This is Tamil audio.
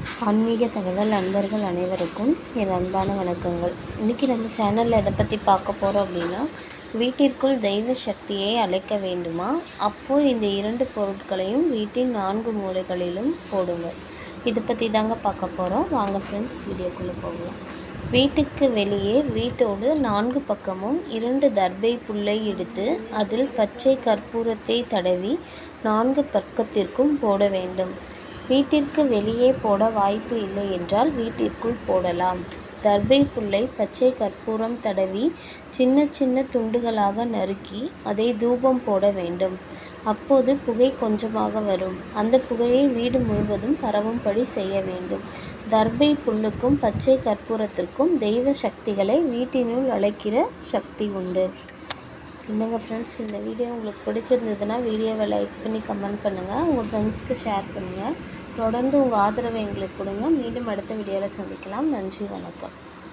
ஆன்மீக தகவல் நண்பர்கள் அனைவருக்கும் என் அன்பான வணக்கங்கள். இன்றைக்கி நம்ம சேனலில் எதை பற்றி பார்க்க போகிறோம் அப்படின்னா வீட்டிற்குள் தெய்வ சக்தியை அழைக்க வேண்டுமா? அப்போது இந்த இரண்டு பொருட்களையும் வீட்டின் நான்கு மூலைகளிலும் போடுங்க. இதை பற்றி தாங்க பார்க்க போகிறோம் வாங்க ஃப்ரெண்ட்ஸ் வீடியோக்குள்ளே போகலாம். வீட்டுக்கு வெளியே வீட்டோடு நான்கு பக்கமும் இரண்டு தர்பை புல்லை எடுத்து அதில் பச்சை கற்பூரத்தை தடவி நான்கு பக்கத்திற்கும் போட வேண்டும். வீட்டிற்கு வெளியே போட வாய்ப்பு இல்லை என்றால் வீட்டிற்குள் போடலாம். தர்பை புல்லை பச்சை கற்பூரம் தடவி சின்ன சின்ன துண்டுகளாக நறுக்கி அதை தூபம் போட வேண்டும். அப்போது புகை கொஞ்சமாக வரும். அந்த புகையை வீடு முழுவதும் பரவும்படி செய்ய வேண்டும். தர்பை புல்லுக்கும் பச்சை கற்பூரத்திற்கும் தெய்வ சக்திகளை வீட்டினுள் அழைக்கிற சக்தி உண்டு. என்னங்க ஃப்ரெண்ட்ஸ் இந்த வீடியோ உங்களுக்கு பிடிச்சிருந்ததுன்னா வீடியோவை லைக் பண்ணி கமெண்ட் பண்ணுங்கள் உங்கள் ஃப்ரெண்ட்ஸ்க்கு ஷேர் பண்ணுங்கள் தொடர்ந்து உங்கள் ஆதரவை எங்களுக்கு கொடுங்க. மீண்டும் அடுத்த வீடியோவில் சந்திக்கலாம். நன்றி வணக்கம்.